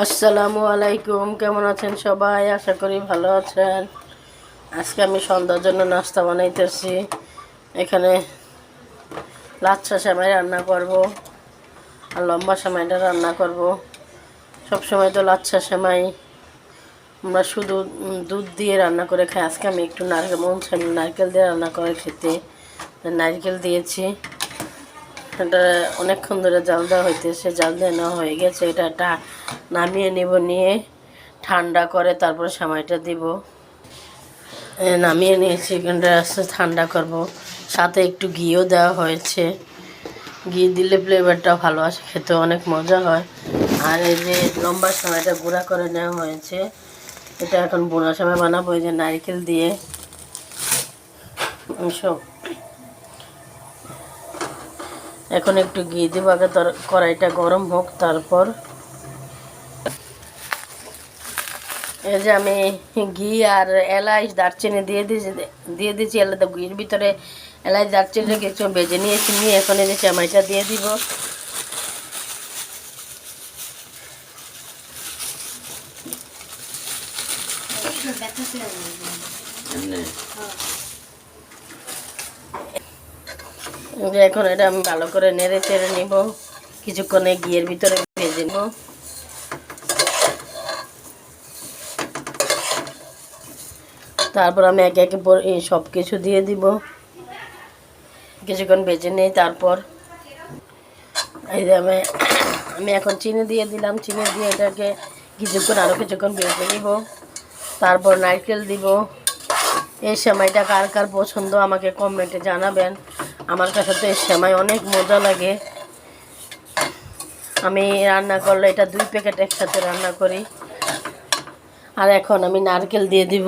আসসালামু আলাইকুম, কেমন আছেন সবাই? আশা করি ভালো আছেন। আজকে আমি সন্ধ্যার জন্য নাস্তা বানাইতেছি। এখানে লাচ্ছা সেমাই রান্না করব আর লম্বা সেমাইটা রান্না করব। সব সময় তো লাচ্ছা সেমাই আমরা শুধু দুধ দিয়ে রান্না করে খাই। আজকে আমি একটু নারকেল, মন নারকেল দিয়ে রান্না করে খেতে। নারকেল দিয়েছি। এটা অনেকক্ষণ ধরে জাল দেওয়া হইতেছে, জাল দিয়ে নেওয়া হয়ে গেছে, এটা একটা নামিয়ে নেব, নিয়ে ঠান্ডা করে তারপরে সময়টা দিব। নামিয়ে নিয়েছি, এখানটা আস্তে ঠান্ডা করব। সাথে একটু ঘিও দেওয়া হয়েছে। ঘি দিলে ফ্লেভারটা ভালো আসে খেতে অনেক মজা হয়। আর এই যে লম্বা সময়টা গুঁড়া করে নেওয়া হয়েছে, এটা এখন বোনা সময় বানাবো, এই যে নারকেল দিয়ে। সব এখন একটু ঘি দিব, আগে কড়াইটা গরম হোক, তারপর। এই যে আমি ঘি আর এলাচ দারচিনি দিয়ে দিয়েছি দিয়ে দিয়েছি আলাদা ঘির ভিতরে এলাচ দারচিনি কিছু বেজে নিয়েছি, নিয়ে এখন এই যে চামাইটা দিয়ে দিব যে এখন এটা আমি ভালো করে নেড়ে চেড়ে নিব। কিছুক্ষণে ঘিয়ের ভিতরে ভেজে নিব। তারপর আমি একে একে সব কিছু দিয়ে দিব। কিছুক্ষণ ভেজে নেই, তারপর এই যে আমি আমি এখন চিনি দিয়ে দিলাম। চিনি দিয়ে এটাকে কিছুক্ষণ আরও কিছুক্ষণ ভেজে নিব। তারপর নারকেল দিব। এই সময়টা কার কার পছন্দ আমাকে কমেন্টে জানাবেন। আমার কাছে তো সেমাই অনেক মজা লাগে। আমি রান্না করলে এটা দুই প্যাকেট একসাথে রান্না করি। আর এখন আমি নারকেল দিয়ে দিব।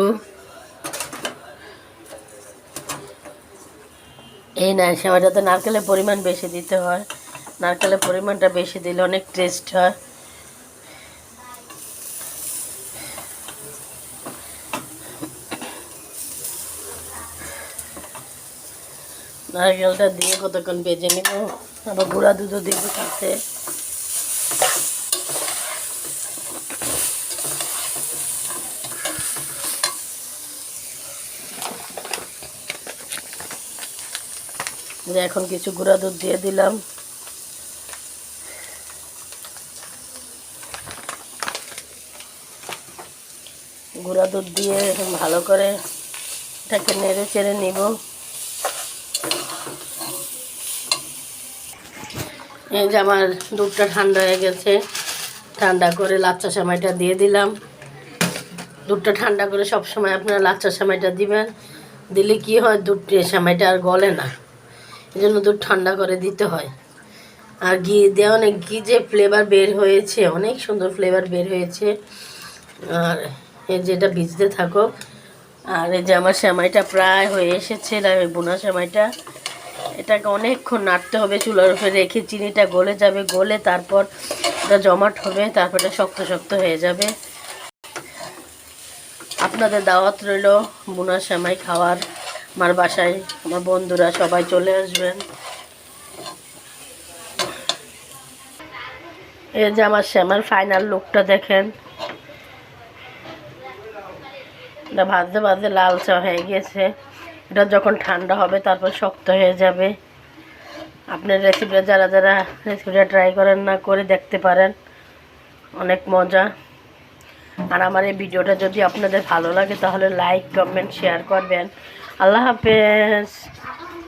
এই না সেমাইটাতে নারকেলের পরিমাণ বেশি দিতে হয়। নারকেলের পরিমাণটা বেশি দিলে অনেক টেস্ট হয়। নারকেলটা দিয়ে কতক্ষণ ভেজে নিব? আবার গুঁড়া দুধও দিব সাথে। এখন কিছু গুঁড়া দুধ দিয়ে দিলাম। গুঁড়া দুধ দিয়ে ভালো করে এটাকে নেড়ে চেড়ে নিব। এই যে আমার দুধটা ঠান্ডা হয়ে গেছে, ঠান্ডা করে লাচ্চা সেমাইটা দিয়ে দিলাম। দুধটা ঠান্ডা করে সব সময় আপনারা লাচ্চা সেমাইটা দিবেন, দিলে কি হয় দুধ সেমাইটা আর গলে না। এই জন্য দুধ ঠান্ডা করে দিতে হয়। আর ঘি দেওয়া অনেক ঘি যে ফ্লেভার বের হয়েছে, অনেক সুন্দর ফ্লেভার বের হয়েছে। আর এই যেটা ভিজতে থাকো আর এই যে আমার সেমাইটা প্রায় হয়ে এসেছে বোনা সেমাইটা। এটাকে অনেকক্ষণ নাড়তে হবে, চুলার উপরে রেখে চিনিটা গলে যাবে, গলে তারপর এটা জমাট হবে, তারপর এটা শক্ত শক্ত হয়ে যাবে। আপনাদের দাওয়াত রইল বোনা সেমাই খাওয়ার। আমার বাসায় আমার বন্ধুরা সবাই চলে আসবেন। এই যে আমার শ্যামার ফাইনাল লুকটা দেখেন। ভাজতে ভাজতে লাল চা হয়ে গেছে। এটা যখন ঠান্ডা হবে, তারপর শক্ত হয়ে যাবে। আপনার রেসিপিটা যারা যারা রেসিপিটা ট্রাই করেন না, করে দেখতে পারেন। অনেক মজা। আর আমার এই ভিডিওটা যদি আপনাদের ভালো লাগে, তাহলে লাইক কমেন্ট শেয়ার করবেন। আল্লাহ হাফেজ।